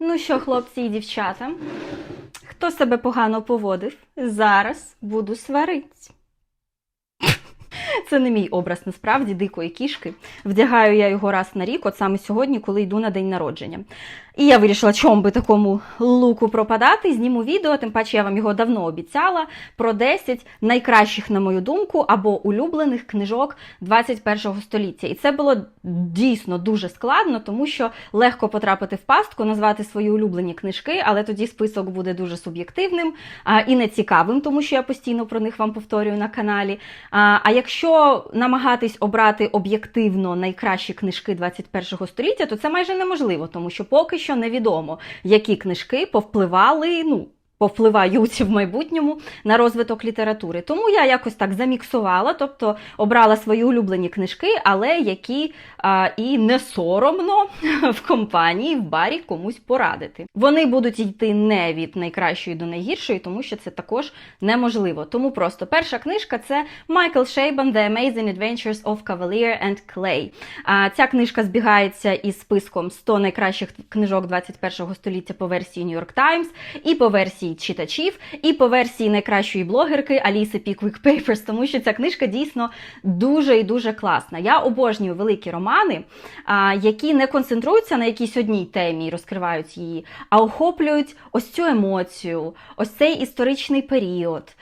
Ну що, хлопці і дівчата, хто себе погано поводив, зараз буду сварить. Це не мій образ насправді дикої кішки. Вдягаю я його раз на рік, от саме сьогодні, коли йду на день народження. І я вирішила, чому би такому луку пропадати. Зніму відео, тим паче я вам його давно обіцяла про 10 найкращих, на мою думку, або улюблених книжок 21 століття. І це було дійсно дуже складно, тому що легко потрапити в пастку, назвати свої улюблені книжки, але тоді список буде дуже суб'єктивним і нецікавим, тому що я постійно про них вам повторюю на каналі. А, якщо намагатись обрати об'єктивно найкращі книжки 21 століття, то це майже неможливо, тому що поки що невідомо, які книжки повпливали, ну. Повпливають в майбутньому на розвиток літератури. Тому я якось так заміксувала, тобто обрала свої улюблені книжки, але які а, і не соромно в компанії, в барі комусь порадити. Вони будуть йти не від найкращої до найгіршої, тому що це також неможливо. Тому просто перша книжка це Майкл Шейбан The Amazing Adventures of Cavalier and Clay. А, ця книжка збігається із списком 100 найкращих книжок 21-го століття по версії New York Times і по версії читачів, і по версії найкращої блогерки Аліси Піквік Пейперс, тому що ця книжка дійсно дуже і дуже класна. Я обожнюю великі романи, які не концентруються на якійсь одній темі і розкривають її, а охоплюють ось цю емоцію, ось цей історичний період,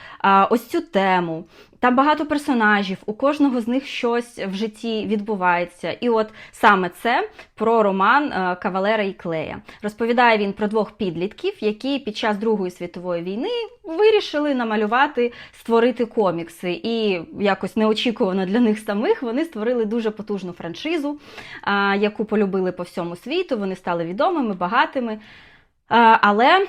ось цю тему. Там багато персонажів, у кожного з них щось в житті відбувається. І от саме це про роман е, Кавалера і Клея. Розповідає він про двох підлітків, які під час Другої світової війни вирішили намалювати, створити комікси. І якось неочікувано для них самих вони створили дуже потужну франшизу, яку полюбили по всьому світу. Вони стали відомими, багатими. А, Але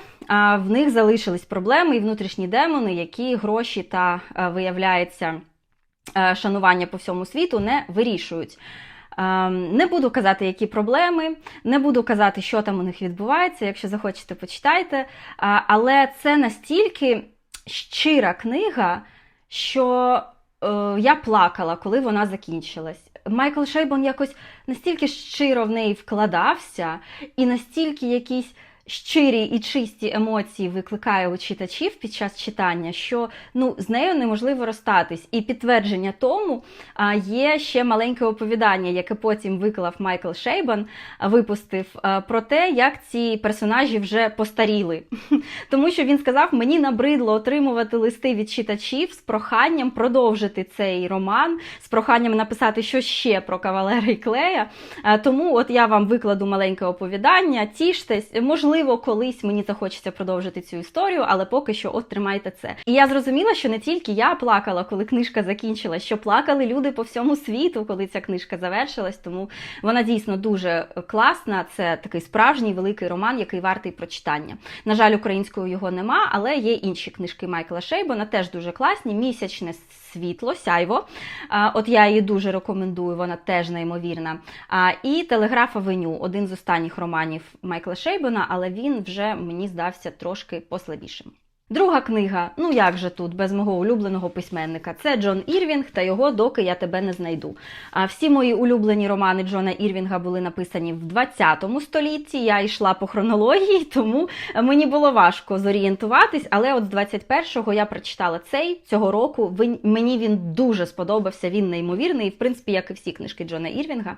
в них залишились проблеми і внутрішні демони, які гроші та виявляється шанування по всьому світу не вирішують. Не буду казати, які проблеми, не буду казати, що там у них відбувається. Якщо захочете, почитайте. Але це настільки щира книга, що е, я плакала, коли вона закінчилась. Майкл Шейбон якось настільки щиро в неї вкладався, і настільки якісь щирі і чисті емоції викликає у читачів під час читання, що ну, з нею неможливо розстатись. І підтвердження тому є ще маленьке оповідання, яке потім виклав Майкл Шейбан, випустив про те, як ці персонажі вже постаріли. Тому що він сказав, мені набридло отримувати листи від читачів з проханням продовжити цей роман, з проханням написати що ще про кавалера і клея. Тому от я вам викладу маленьке оповідання, тіштесь, можливо, колись мені захочеться продовжити цю історію, але поки що от тримайте це. І я зрозуміла, що не тільки я плакала, коли книжка закінчилась, що плакали люди по всьому світу, коли ця книжка завершилась. Тому вона дійсно дуже класна. Це такий справжній великий роман, який вартий прочитання. На жаль, українською його нема, але є інші книжки Майкла Шейбона, теж дуже класні. Місячне світло, сяйво. От я її дуже рекомендую, вона теж неймовірна. І Телеграф Авеню, один з останніх романів Майкла Шейбена, але він вже мені здався трошки послабішим. Друга книга, ну як же тут, без мого улюбленого письменника, це Джон Ірвінг та його Доки я тебе не знайду. А всі мої улюблені романи Джона Ірвінга були написані в 20 столітті. Я йшла по хронології, тому мені було важко зорієнтуватись. Але от з 21-го я прочитала цей цього року. Мені він дуже сподобався. Він неймовірний, в принципі, як і всі книжки Джона Ірвінга.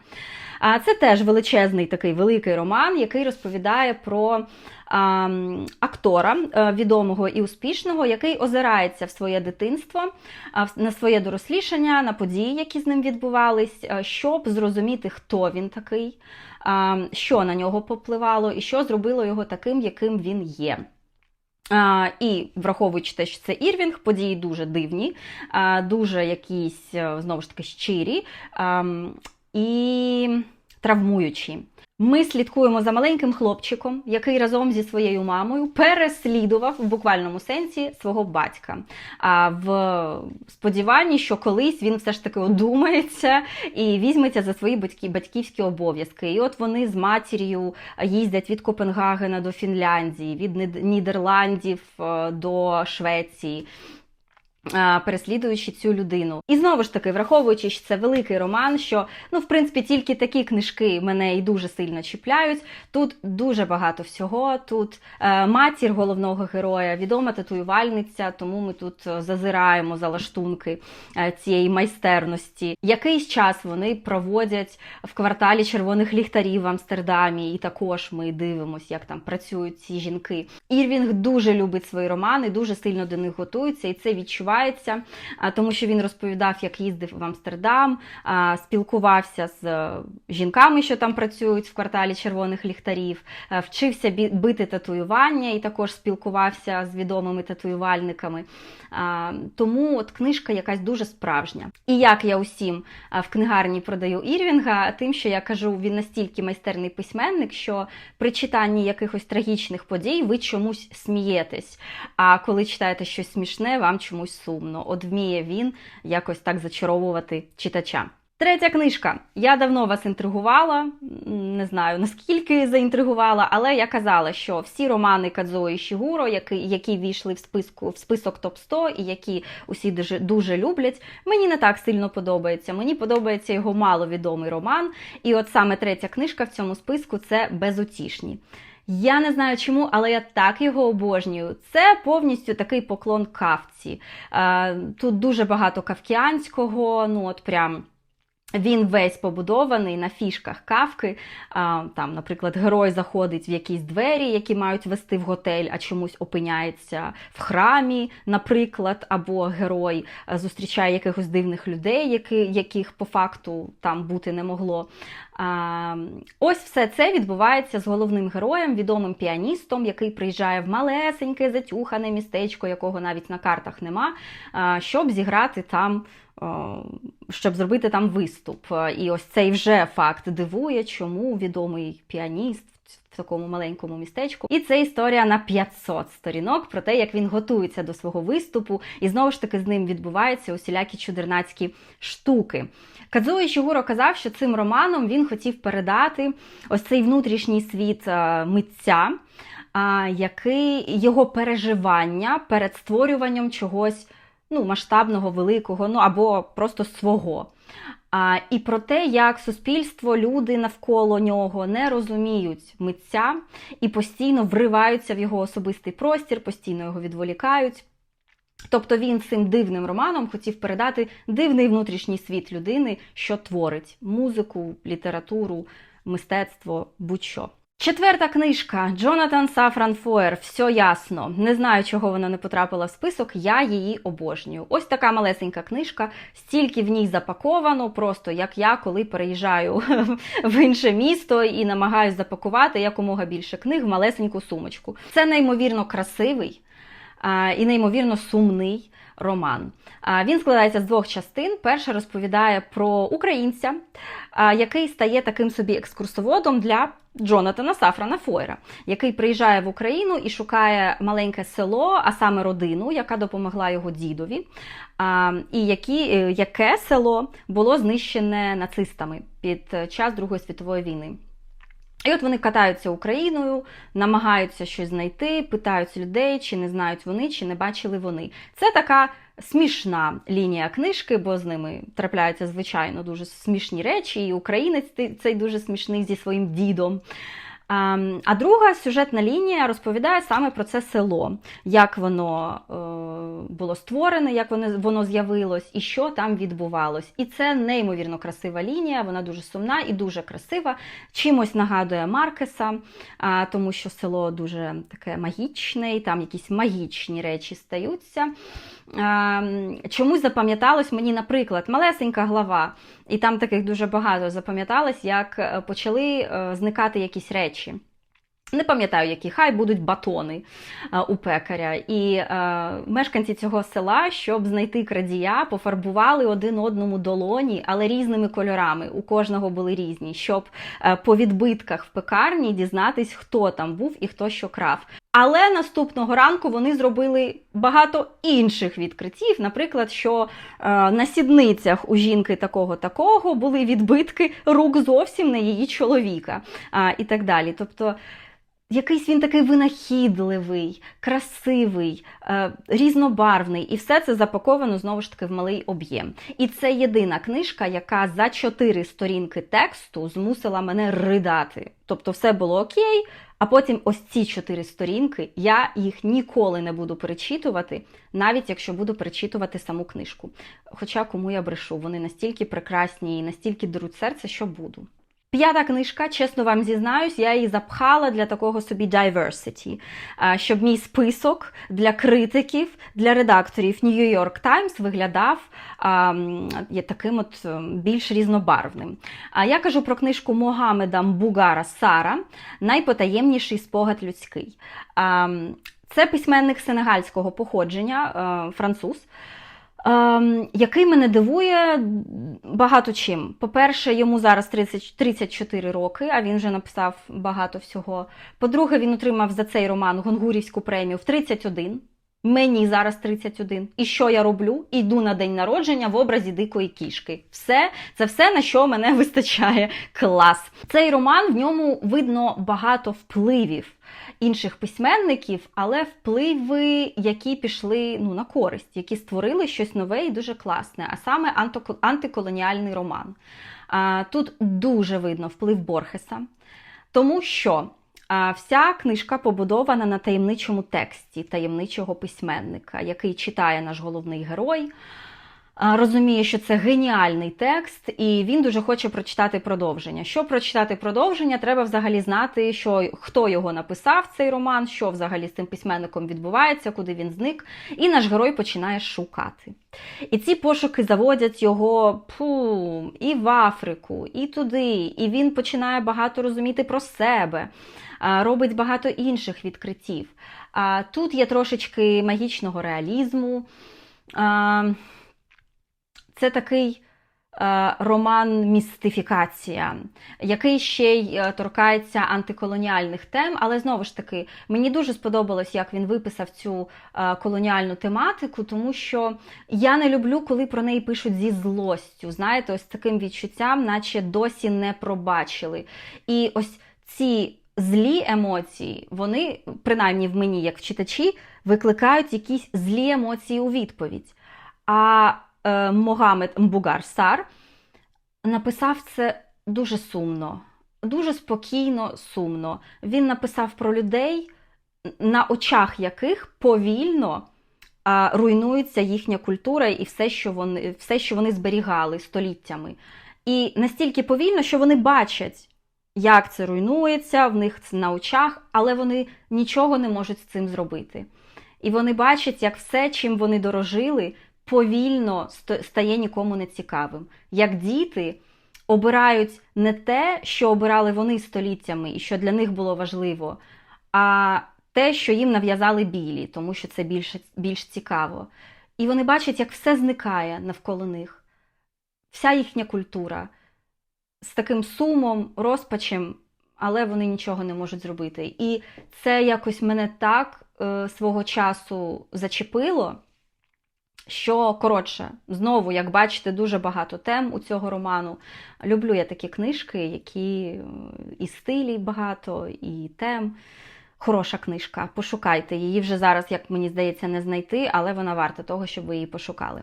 А це теж величезний такий великий роман, який розповідає про а, актора е, відомого і успішного, який озирається в своє дитинство, на своє дорослішання, на події, які з ним відбувались, е, щоб зрозуміти, хто він такий, що на нього попливало і що зробило його таким, яким він є. А, і враховуючи те, що це Ірвінг, події дуже дивні, а, дуже якісь, е, знову ж таки, щирі а, і травмуючі. Ми слідкуємо за маленьким хлопчиком, який разом зі своєю мамою переслідував в буквальному сенсі свого батька. А в сподіванні, що колись він все ж таки одумається і візьметься за свої батьки, батьківські обов'язки. І от вони з матір'ю їздять від Копенгагена до Фінляндії, від Нідерландів е, до Швеції. Переслідуючи цю людину, і знову ж таки, враховуючи, що це великий роман, що ну, в принципі, тільки такі книжки мене і дуже сильно чіпляють. Тут дуже багато всього. Тут е, матір головного героя, відома татуювальниця, тому ми тут е, зазираємо за лаштунки е, цієї майстерності. Якийсь час вони проводять в кварталі червоних ліхтарів в Амстердамі, і також ми дивимося, як там працюють ці жінки. Ірвінг дуже любить свої романи, дуже сильно до них готується, і це відчувається, а, тому що він розповідав, як їздив в Амстердам, спілкувався з е, жінками, що там працюють в кварталі червоних ліхтарів, е, вчився бити татуювання і також спілкувався з відомими татуювальниками. Тому от книжка якась дуже справжня. І як я усім в книгарні продаю Ірвінга, тим, що я кажу, він настільки майстерний письменник, що при читанні якихось трагічних подій ви чомусь смієтесь. А коли читаєте щось смішне, вам чомусь сумно. От вміє він якось так зачаровувати читача. Третя книжка. Я давно вас інтригувала, не знаю наскільки заінтригувала, але я казала, що всі романи Кадзо і Шігуро, які, які війшли в списку в список топ 100 і які усі дуже, дуже люблять, мені не так сильно подобається. Мені подобається його маловідомий роман. І от саме третя книжка в цьому списку це безутішні. Я не знаю чому, але я так його обожнюю. Це повністю такий поклон кавці. Е, Тут дуже багато кавкіанського, ну от прям. Він весь побудований на фішках кавки. А, Там, наприклад, герой заходить в якісь двері, які мають вести в готель, а чомусь опиняється в храмі, наприклад, або герой е, зустрічає якихось дивних людей, яких по факту там бути не могло. Ось все це відбувається з головним героєм, відомим піаністом, який приїжджає в малесеньке, затюхане містечко, якого навіть на картах нема, щоб зіграти там. Щоб зробити там виступ. І ось цей вже факт дивує, чому відомий піаніст в такому маленькому містечку. І це історія на 500 сторінок про те, як він готується до свого виступу, і знову ж таки з ним відбуваються усілякі чудернацькі штуки. Кадзуо Ішігуро казав, що цим романом він хотів передати ось цей внутрішній світ е, митця, а, який його переживання перед створюванням чогось ну, масштабного, великого, ну або просто свого. А, І про те, як суспільство, люди навколо нього не розуміють митця і постійно вриваються в його особистий простір, постійно його відволікають. Тобто він цим дивним романом хотів передати дивний внутрішній світ людини, що творить музику, літературу, мистецтво, будь-що. Четверта книжка Джонатан Сафран Фоер. Все ясно. Не знаю, чого вона не потрапила в список. Я її обожнюю. Ось така малесенька книжка, стільки в ній запаковано, просто як я, коли переїжджаю в інше місто і намагаюся запакувати якомога більше книг в малесеньку сумочку. Це неймовірно красивий і неймовірно сумний роман. Він складається з двох частин. Перша розповідає про українця, який стає таким собі екскурсоводом для Джонатана Сафрана Фойра, який приїжджає в Україну і шукає маленьке село, а саме родину, яка допомогла його дідові, і які, е, яке село було знищене нацистами під час Другої світової війни. І от вони катаються Україною, намагаються щось знайти, питають людей, чи не знають вони, чи не бачили вони. Це така смішна лінія книжки, бо з ними трапляються, звичайно, дуже смішні речі. І українець цей дуже смішний зі своїм дідом. А друга сюжетна лінія розповідає саме про це село, як воно е, було створене, як воно, воно з'явилось і що там відбувалось. І це неймовірно красива лінія, вона дуже сумна і дуже красива. Чимось нагадує Маркеса, а, тому що село дуже таке магічне, і там якісь магічні речі стаються. А, чомусь запам'яталось мені, наприклад, малесенька глава, і там таких дуже багато запам'яталось, як почали е, зникати якісь речі удачі! Не пам'ятаю, які хай будуть батони а, у пекаря. І а, мешканці цього села, щоб знайти крадія, пофарбували один одному долоні, але різними кольорами. У кожного були різні, щоб а, по відбитках в пекарні дізнатись, хто там був і хто що крав. Але наступного ранку вони зробили багато інших відкриттів. Наприклад, що е, на сідницях у жінки такого такого були відбитки рук зовсім не її чоловіка, а, і так далі. Тобто. Якийсь він такий винахідливий, красивий, е, різнобарвний, і все це запаковано знову ж таки в малий об'єм. І це єдина книжка, яка за чотири сторінки тексту змусила мене ридати. Тобто, все було окей. А потім ось ці чотири сторінки, я їх ніколи не буду перечитувати, навіть якщо буду перечитувати саму книжку. Хоча кому я брешу, вони настільки прекрасні і настільки даруть серце, що буду. П'ята книжка, чесно вам зізнаюсь, я її запхала для такого собі diversity, щоб мій список для критиків, для редакторів New York Times виглядав є таким от ем, більш різнобарвним. А я кажу про книжку Могамеда Мбугара Сара Найпотаємніший спогад людський. Це письменник сенегальського походження, е, француз. Ем, який мене дивує багато чим. По-перше, йому зараз 30, 34 роки, а він вже написав багато всього. По-друге, він отримав за цей роман Гонгурівську премію в 31. Мені зараз 31. І що я роблю? Іду на день народження в образі дикої кішки. Все, це все, на що мене вистачає. Клас. Цей роман в ньому видно багато впливів інших письменників, але впливи, які пішли ну, на користь, які створили щось нове і дуже класне, а саме антико- антиколоніальний роман. Тут дуже видно вплив Борхеса, тому що вся книжка побудована на таємничому тексті таємничого письменника, який читає наш головний герой. Розуміє, що це геніальний текст, і він дуже хоче прочитати продовження. Щоб прочитати продовження, треба взагалі знати, що хто його написав цей роман, що взагалі з цим письменником відбувається, куди він зник. І наш герой починає шукати. І ці пошуки заводять його пу, і в Африку, і туди. І він починає багато розуміти про себе, робить багато інших відкриттів. Тут є трошечки магічного реалізму. Це такий е, роман містифікація, який ще й е, торкається антиколоніальних тем, але знову ж таки, мені дуже сподобалось, як він виписав цю е, колоніальну тематику, тому що я не люблю, коли про неї пишуть зі злостю. Знаєте, ось таким відчуттям, наче досі не пробачили. І ось ці злі емоції, вони, принаймні в мені, як в читачі, викликають якісь злі емоції у відповідь. А Могамед Мбугар Сар написав це дуже сумно, дуже спокійно, сумно. Він написав про людей, на очах яких повільно руйнується їхня культура і все, що вони, все, що вони зберігали століттями. І настільки повільно, що вони бачать, як це руйнується, в них це на очах, але вони нічого не можуть з цим зробити. І вони бачать, як все, чим вони дорожили, повільно стає нікому не цікавим. Як діти обирають не те, що обирали вони століттями і що для них було важливо, а те, що їм нав'язали білі, тому що це більш, більш цікаво. І вони бачать, як все зникає навколо них, вся їхня культура з таким сумом, розпачем, але вони нічого не можуть зробити. І це якось мене так е, свого часу зачепило. Що коротше, знову, як бачите, дуже багато тем у цього роману. Люблю я такі книжки, які е, і стилі багато, і тем. Хороша книжка. Пошукайте її вже зараз, як мені здається, не знайти, але вона варта того, щоб ви її пошукали.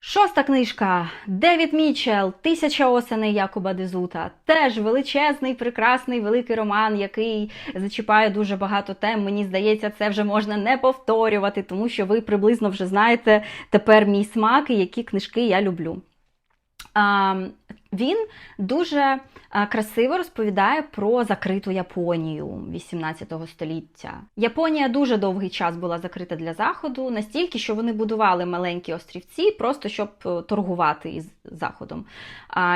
Шоста книжка Девід Мічел Тисяча осеней Якуба Дезута. Теж величезний, прекрасний, великий роман, який зачіпає дуже багато тем. Мені здається, це вже можна не повторювати, тому що ви приблизно вже знаєте тепер мій смак і які книжки я люблю. Він дуже красиво розповідає про закриту Японію 18 століття. Японія дуже довгий час була закрита для заходу, настільки, що вони будували маленькі острівці, просто щоб е, торгувати із заходом.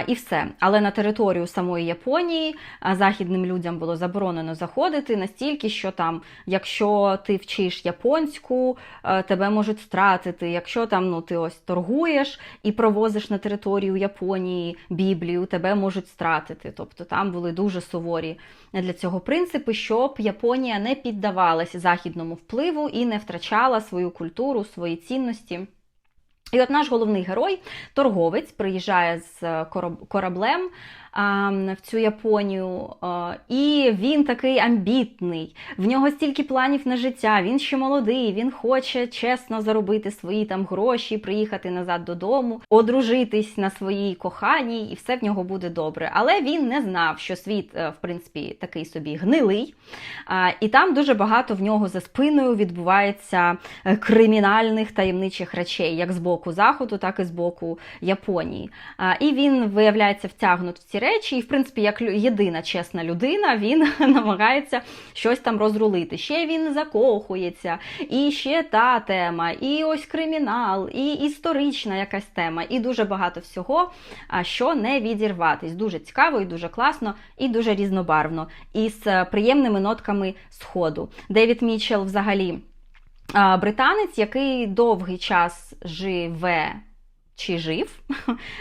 І все. Але на територію самої Японії західним людям було заборонено заходити настільки, що там, якщо ти вчиш японську, е, тебе можуть стратити. Якщо там ну ти ось торгуєш і провозиш на територію Японії Біблію, тебе можуть стратити. Тобто там були дуже суворі для цього принципи, щоб Японія не піддавалася західному впливу і не втрачала свою культуру, свої цінності. І от наш головний герой, торговець, приїжджає з кораблем в цю Японію. І він такий амбітний, в нього стільки планів на життя, він ще молодий, він хоче чесно заробити свої там гроші, приїхати назад додому, одружитись на своїй коханій, і все в нього буде добре. Але він не знав, що світ, е, в принципі, такий собі гнилий. І там дуже багато в нього за спиною відбувається е, кримінальних таємничих речей, як з боку Заходу, так і з боку Японії. І він виявляється втягнут в ці речі, і, в принципі, як єдина чесна людина, він намагається щось там розрулити. Ще він закохується, і ще та тема, і ось кримінал, і історична якась тема, і дуже багато всього, що не відірватись. Дуже цікаво, і дуже класно, і дуже різнобарвно, і з е, приємними нотками сходу. Девід Мічел взагалі британець, який довгий час живе. Чи жив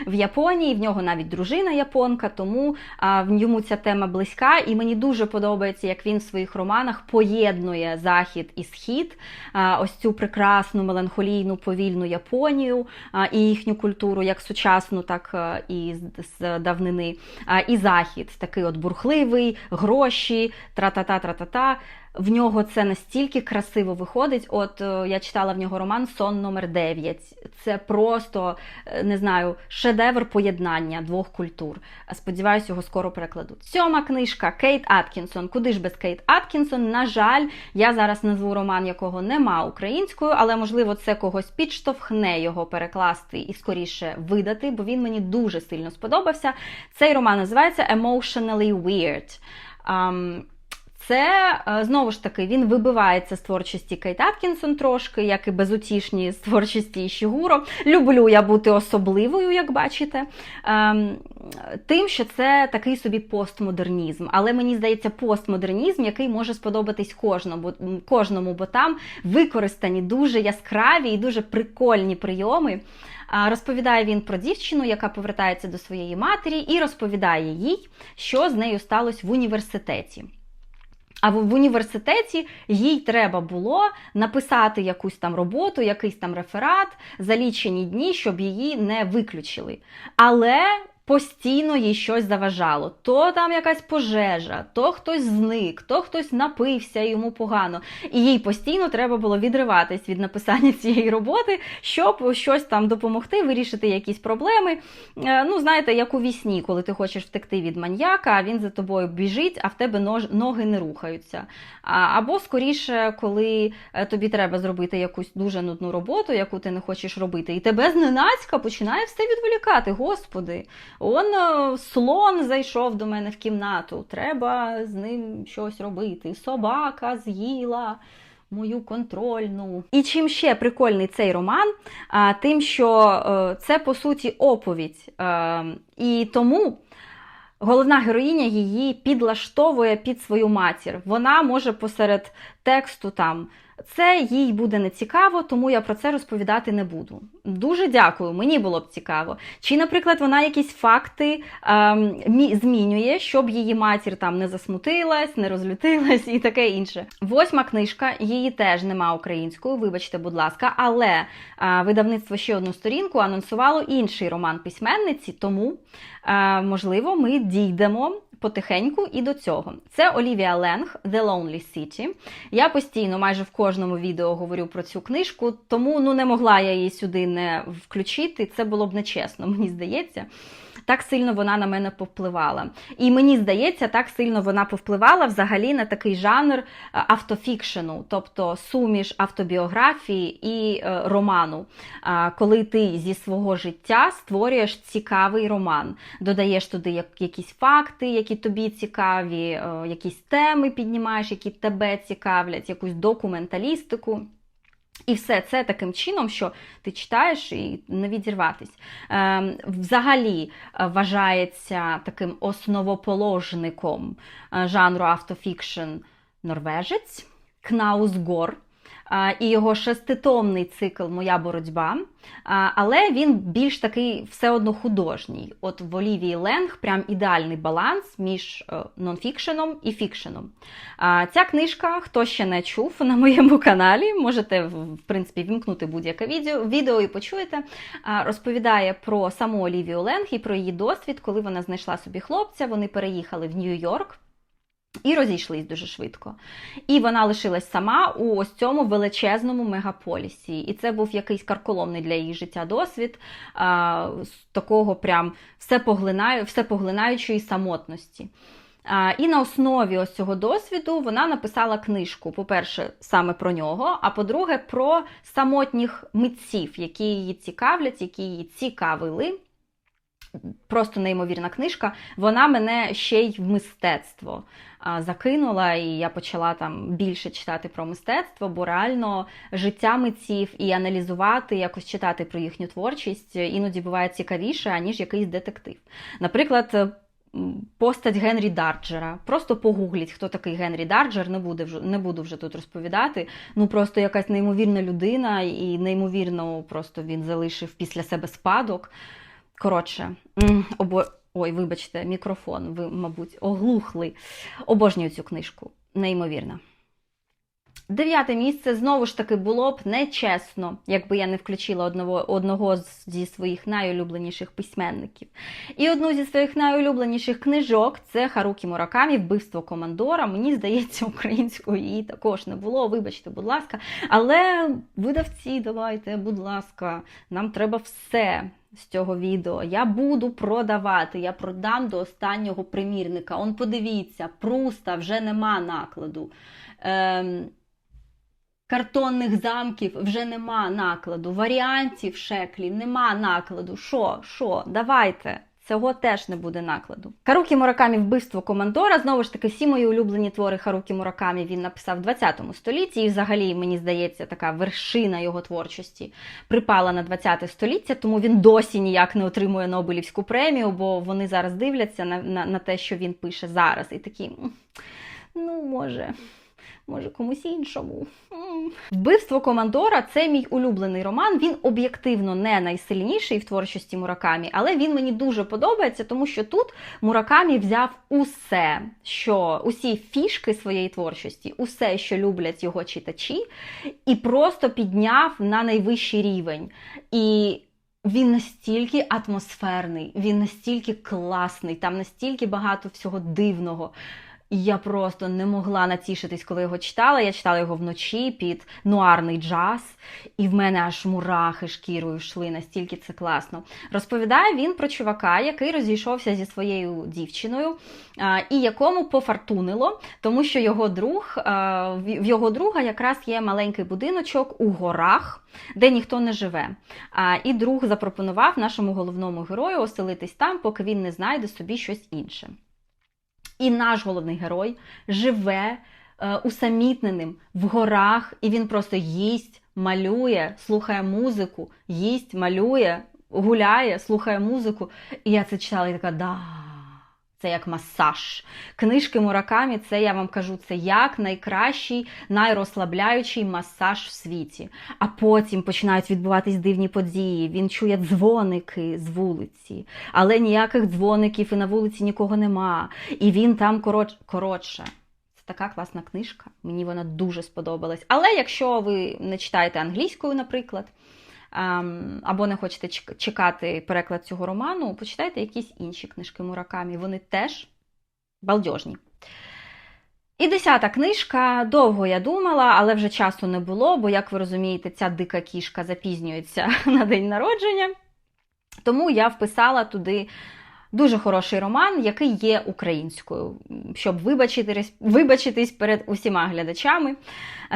в Японії, в нього навіть дружина японка, тому а, в йому ця тема близька, і мені дуже подобається, як він в своїх романах поєднує захід і схід, а, ось цю прекрасну меланхолійну повільну Японію а, і їхню культуру, як сучасну, так а, і з, з давнини, а, і захід, такий от бурхливий, гроші, тра-та-та, тра-та-та. В нього це настільки красиво виходить. От е, я читала в нього роман Сон номер 9. Це просто е, не знаю, шедевр поєднання двох культур. Сподіваюсь, його скоро перекладуть. Сьома книжка Кейт Аткінсон. Куди ж без Кейт Аткінсон? На жаль, я зараз назву роман, якого нема українською, але можливо це когось підштовхне його перекласти і скоріше видати, бо він мені дуже сильно сподобався. Цей роман називається Emotionally Weird. Ам, це е, знову ж таки він вибивається з творчості Кейт Аткінсон трошки, як і безутішні з творчості Ішігуро. Люблю я бути особливою, як бачите. Ем, Тим, що це такий собі постмодернізм. Але мені здається, постмодернізм, який може сподобатись кожному, кожному бо там використані дуже яскраві і дуже прикольні прийоми. Розповідає він про дівчину, яка повертається до своєї матері, і розповідає їй, що з нею сталося в університеті. А в університеті їй треба було написати якусь там роботу, якийсь там реферат за лічені дні, щоб її не виключили. Але постійно їй щось заважало. То там якась пожежа, то хтось зник, то хтось напився і йому погано. І їй постійно треба було відриватись від написання цієї роботи, щоб щось там допомогти, вирішити якісь проблеми. Е, Ну, знаєте, як у вісні, коли ти хочеш втекти від маньяка, а він за тобою біжить, а в тебе ноги не рухаються. Або скоріше, коли е, тобі треба зробити якусь дуже нудну роботу, яку ти не хочеш робити, і тебе зненацька починає все відволікати. Господи, он е, слон зайшов до мене в кімнату, треба з ним щось робити. Собака з'їла. Мою контрольну. І чим ще прикольний цей роман, а, тим, що е, це по суті оповідь. Е, і тому головна героїня її підлаштовує під свою матір. Вона може посеред тексту там. Це їй буде не цікаво, тому я про це розповідати не буду. Дуже дякую, мені було б цікаво. Чи, наприклад, вона якісь факти ем, змінює, щоб її матір там не засмутилась, не розлютилась і таке інше. Восьма книжка, її теж нема українською, вибачте, будь ласка, але е, видавництво ще одну сторінку анонсувало інший роман письменниці, тому, е, можливо, ми дійдемо потихеньку і до цього. Це Олівія Ленг The Lonely City. Я постійно, майже в кожному відео говорю про цю книжку, тому ну не могла я її сюди не включити. Це було б нечесно, мені здається. Так сильно вона на мене повпливала. І мені здається, так сильно вона повпливала взагалі на такий жанр е, автофікшену, тобто суміш автобіографії і е, роману. Коли ти зі свого життя створюєш цікавий роман, додаєш туди якісь факти, які тобі цікаві, е, якісь теми піднімаєш, які тебе цікавлять, якусь документалістику. І все це таким чином, що ти читаєш і не відірватись. Ем, взагалі е, вважається таким основоположником е, жанру автофікшн норвежець Кнаус Гор. І його шеститомний цикл Моя боротьба. Але він більш такий все одно художній. От в Олівії Ленг прям ідеальний баланс між е, нонфікшеном і фікшеном. Ця книжка, хто ще не чув на моєму каналі, можете в принципі вімкнути будь-яке відео, відео і почуєте. Розповідає про саму Олівію Ленг і про її досвід, коли вона знайшла собі хлопця. Вони переїхали в Нью-Йорк. І розійшлись дуже швидко. І вона лишилась сама у ось цьому величезному мегаполісі. І це був якийсь карколомний для її життя досвід а, такого прям всепоглинаю, всепоглинаючої самотності. А, І на основі ось цього досвіду вона написала книжку, по-перше, саме про нього, а по-друге, про самотніх митців, які її цікавлять, які її цікавили. Просто неймовірна книжка. Вона мене ще й в мистецтво закинула, і я почала там більше читати про мистецтво, бо реально життя митців і аналізувати, якось читати про їхню творчість іноді буває цікавіше, аніж якийсь детектив. Наприклад, постать Генрі Дарджера. Просто погугліть, хто такий Генрі Дарджер, не, буде вже, не буду вже тут розповідати. Ну просто якась неймовірна людина, і неймовірно просто він залишив після себе спадок. Коротше, обо... ой, вибачте, мікрофон, ви, мабуть, оглухли. Обожнюю цю книжку. Неймовірно. Дев'яте місце знову ж таки було б нечесно, якби я не включила одного одного зі своїх найулюбленіших письменників. І одну зі своїх найулюбленіших книжок це Харукі Муракамі Вбивство Командора. Мені здається, української її також не було. Вибачте, будь ласка. Але видавці, давайте, будь ласка, нам треба все. З цього відео я буду продавати, я продам до останнього примірника. Он подивіться, пруста вже нема накладу. Ем, Картонних замків вже нема накладу, варіантів шеклів нема накладу. Що? Що? Давайте. Цього теж не буде накладу. Харукі Муракамі вбивство Командора. Знову ж таки, всі мої улюблені твори Харукі Муракамі він написав в 20 столітті, і взагалі, мені здається, така вершина його творчості припала на 20 століття, тому він досі ніяк не отримує Нобелівську премію, бо вони зараз дивляться на, на, на те, що він пише зараз. І такі, ну, може може комусь іншому. Вбивство Командора це мій улюблений роман. Він об'єктивно не найсильніший в творчості Муракамі, але він мені дуже подобається, тому що тут Муракамі взяв усе, що усі фішки своєї творчості, усе, що люблять його читачі, і просто підняв на найвищий рівень. І він настільки атмосферний, він настільки класний, там настільки багато всього дивного. І я просто не могла натішитись, коли його читала. Я читала його вночі під нуарний джаз, і в мене аж мурахи шкірою йшли, настільки це класно. Розповідає він про чувака, який розійшовся зі своєю дівчиною, і якому пофартунило, тому що його друг, в його друга якраз є маленький будиночок у горах, де ніхто не живе. І друг запропонував нашому головному герою оселитись там, поки він не знайде собі щось інше. І наш головний герой живе е, усамітненим в горах, і він просто їсть, малює, слухає музику, їсть, малює, гуляє, слухає музику. І я це читала і така да. Це як масаж. Книжки Муракамі, це я вам кажу, це як найкращий, найрозслабляючий масаж в світі. А потім починають відбуватись дивні події. Він чує дзвоники з вулиці, але ніяких дзвоників і на вулиці нікого нема. І він там коротше. коротше. Це така класна книжка. Мені вона дуже сподобалась. Але якщо ви не читаєте англійською, наприклад. Ем, або не хочете чекати переклад цього роману, почитайте якісь інші книжки Муракамі. Вони теж балдежні. І десята книжка. Довго я думала, але вже часу не було, бо, як ви розумієте, ця дика кішка запізнюється на день народження. Тому я вписала туди дуже хороший роман, який є українською, щоб вибачитись, перед усіма глядачами.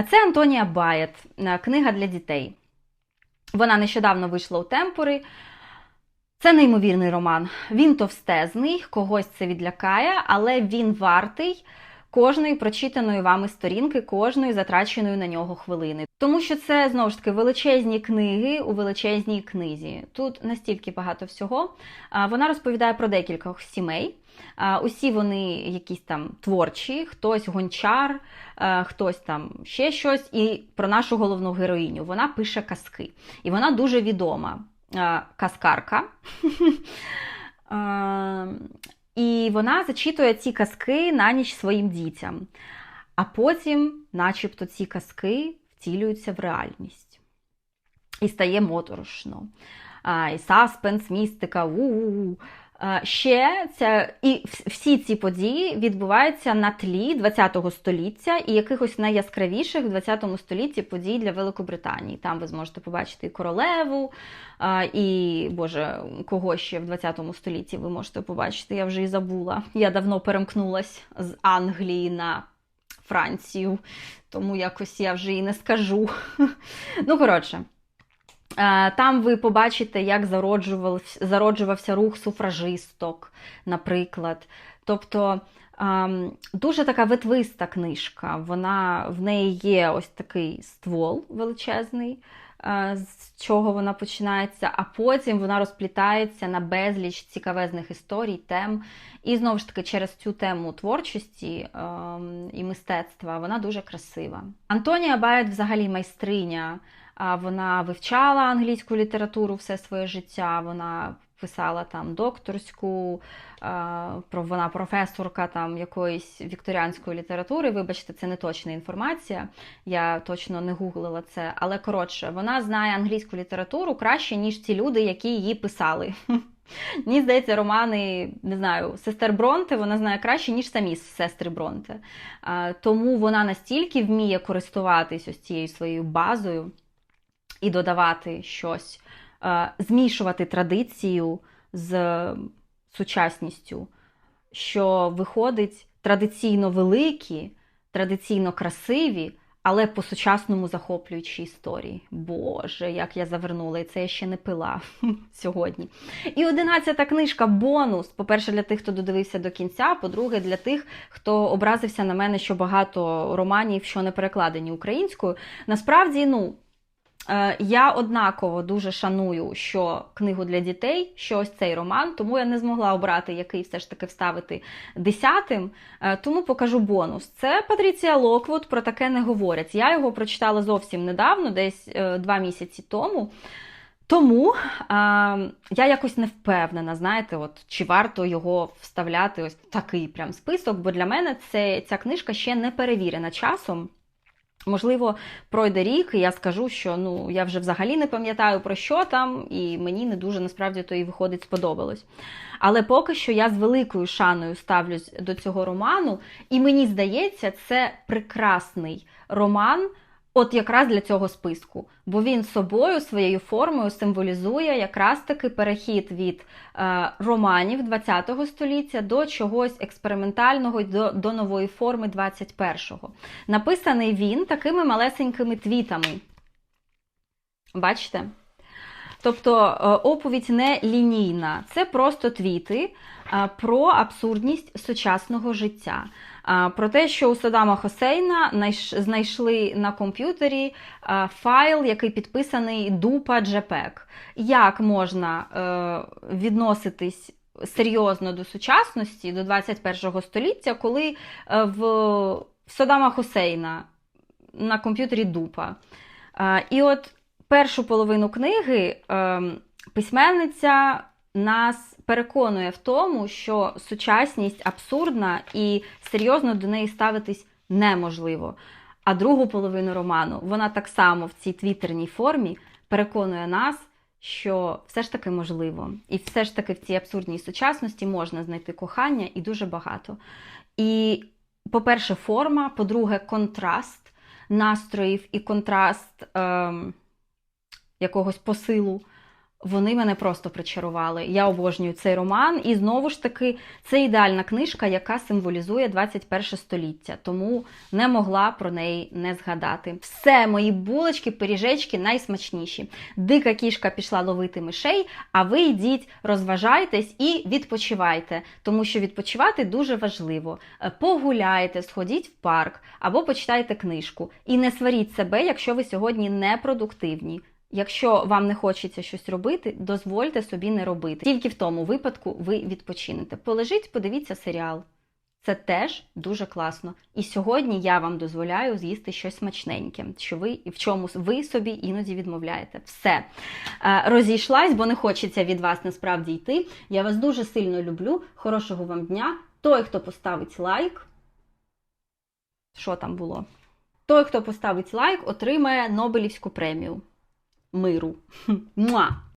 Це Антонія Баєт, книга для дітей. Вона нещодавно вийшла у темпори. Це неймовірний роман. Він товстезний, когось це відлякає, але він вартий кожної прочитаної вами сторінки, кожної затраченої на нього хвилини. Тому що це знову ж таки величезні книги у величезній книзі. Тут настільки багато всього. Вона розповідає про декількох сімей. Усі вони якісь там творчі, хтось гончар, хтось там ще щось. І про нашу головну героїню. Вона пише казки. І вона дуже відома казкарка. І вона зачитує ці казки на ніч своїм дітям. А потім, начебто, ці казки втілюються в реальність. І стає моторошно. А, І саспенс, містика, у-у-у. Ще ця, і всі ці події відбуваються на тлі ХХ століття і якихось найяскравіших в ХХ столітті подій для Великобританії. Там ви зможете побачити і королеву, і Боже, кого ще в 20 столітті ви можете побачити, я вже і забула. Я давно перемкнулась з Англії на Францію, тому якось я вже і не скажу. Ну, коротше. Е, Там ви побачите, як зароджувався, зароджувався рух суфражисток, наприклад. Тобто ем, дуже така ветвиста книжка. Вона, в неї є ось такий ствол величезний, е, з чого вона починається, а потім вона розплітається на безліч цікавезних історій, тем. І знову ж таки, через цю тему творчості ем, і мистецтва вона дуже красива. Антонія Байет взагалі майстриня. Вона вивчала англійську літературу все своє життя. Вона писала там докторську, вона професорка там якоїсь вікторіанської літератури. Вибачте, це не точна інформація. Я точно не гуглила це. Але коротше, вона знає англійську літературу краще, ніж ті люди, які її писали. Мені здається, романи, не знаю, сестер Бронте вона знає краще, ніж самі сестри Бронте. Тому вона настільки вміє користуватись ось цією своєю базою і додавати щось, е, змішувати традицію з сучасністю, що виходить традиційно великі, традиційно красиві, але по-сучасному захоплюючі історії. Боже, як я завернула, і це я ще не пила сьогодні. І одинадцята книжка бонус. По-перше, для тих, хто додивився до кінця. По-друге, для тих, хто образився на мене, що багато романів, що не перекладені українською. Насправді, ну. Е, Я однаково дуже шаную, що книгу для дітей, що ось цей роман, тому я не змогла обрати, який все ж таки вставити десятим. Е, Тому покажу бонус. Це Патріція Локвуд, про таке не говорять. Я його прочитала зовсім недавно, десь е, два місяці тому. Тому е, я якось не впевнена, знаєте, от, чи варто його вставляти ось в такий прям список, бо для мене це, ця книжка ще не перевірена часом. Можливо, пройде рік, і я скажу, що ну я вже взагалі не пам'ятаю про що там, і мені не дуже насправді то і виходить сподобалось. Але поки що я з великою шаною ставлюсь до цього роману, і мені здається, це прекрасний роман. От якраз для цього списку, бо він собою, своєю формою символізує якраз таки перехід від е, романів ХХ століття до чогось експериментального до, до нової форми 21-го. Написаний він такими малесенькими твітами. Бачите? Тобто е, оповідь не лінійна, це просто твіти про абсурдність сучасного життя. Е, Про те, що у Саддама Хосейна знайшли на комп'ютері е, файл, який підписаний дупа JPEG. Як можна е, відноситись серйозно до сучасності, до 21 століття, коли е, в Саддама Хосейна на комп'ютері дупа? Е, І от першу половину книги е, письменниця нас переконує в тому, що сучасність абсурдна і серйозно до неї ставитись неможливо. А другу половину роману вона так само в цій твіттерній формі переконує нас, що все ж таки можливо. І все ж таки в цій абсурдній сучасності можна знайти кохання і дуже багато. І, по-перше, форма, по-друге, контраст настроїв і контраст ем, якогось посилу Вони мене просто причарували. Я обожнюю цей роман, і знову ж таки, це ідеальна книжка, яка символізує 21 століття, тому не могла про неї не згадати. Все, мої булочки, пиріжечки найсмачніші. Дика кішка пішла ловити мишей, а ви йдіть, розважайтесь і відпочивайте, тому що відпочивати дуже важливо. Е, Погуляйте, сходіть в парк або почитайте книжку. І не сваріть себе, якщо ви сьогодні не продуктивні. Якщо вам не хочеться щось робити, дозвольте собі не робити. Тільки в тому випадку ви відпочинете. Полежіть, подивіться серіал. Це теж дуже класно. І сьогодні я вам дозволяю з'їсти щось смачненьке, що ви в чому ви собі іноді відмовляєте. Все Е, розійшлась, бо не хочеться від вас насправді йти. Я вас дуже сильно люблю. Хорошого вам дня. Той, хто поставить лайк. Що там було? Той, хто поставить лайк, отримає Нобелівську премію миру. Муа!